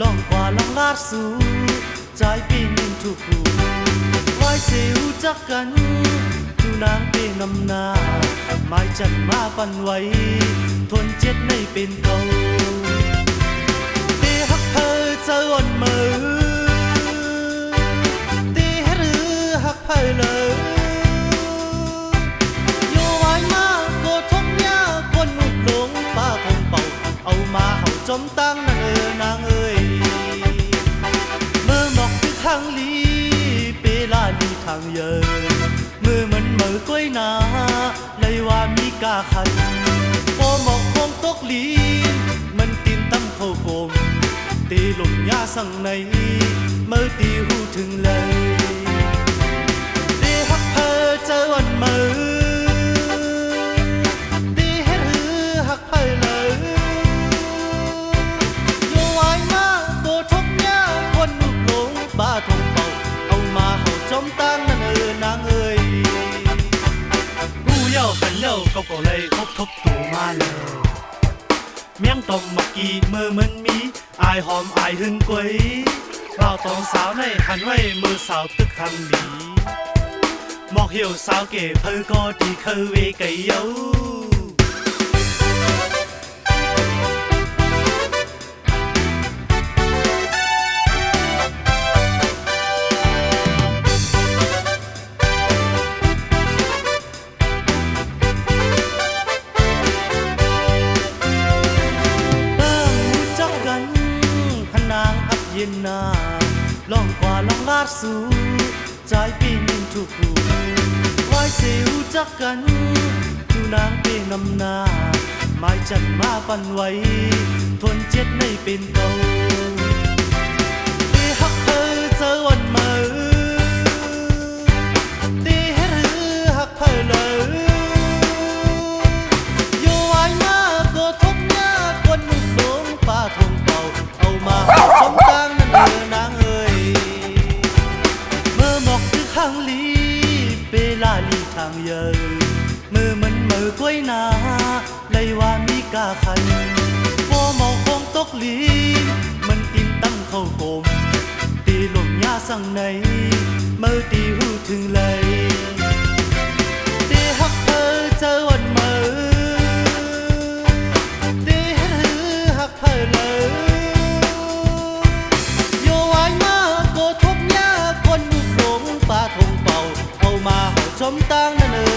ลองคว้าดสูใจปีนินทุกคู่ไว้เสียวจักกันจูนางเปนำนาไม้จันมาปันไว้ ทนเจ็ดในเป็นเก่าตีฮักเธอเจอวันมือตีให้รือฮักเธอเลยอ มาเห่าจมตั้งนางเออนางเอ้ยเมื่อหมอกคือทางลีเปลาลีทางเยอมือมันมือกล้วยนาเลยว่ามีกาขันโอหมอกคงตกลีมันตินตั้มเข้าโกมตีหลงยาสั่งในเมื่อตีหูถึงเลยตีฮักเพอเจอวันมือตีให้หรือฮักเพอเลย มาเห่าจอมตั้งนั่นเออนางเอ้ยผู้เย้าเป็นเย้าก็ก็เลยคบทบตัวมาเลยเมียงตอมมักกีมือมันมีอายหอมอายหึงกวยเราตองสาวในหันไว้มือสาวตึกคำดีหมอกเหี่ยวสาวเก๋เพอก็ดีเคยเวไก่เย้า นา ล่องกว่าล่องลาดสูใจปีนินทุกคู่ไว้เสียวจักกันจูนางเป็นนำนาไม้จันมาปันไว้ ทนเจ็ดในเป็นเกา ทางเยอมือมันมือกล้วยนาไลว่ามีกาขันโอเมาคงตกลี มันกินตั้งเข้ากลมตีลมยาสั่งในมือตีหูถึงเลย สมตังนั่นเอ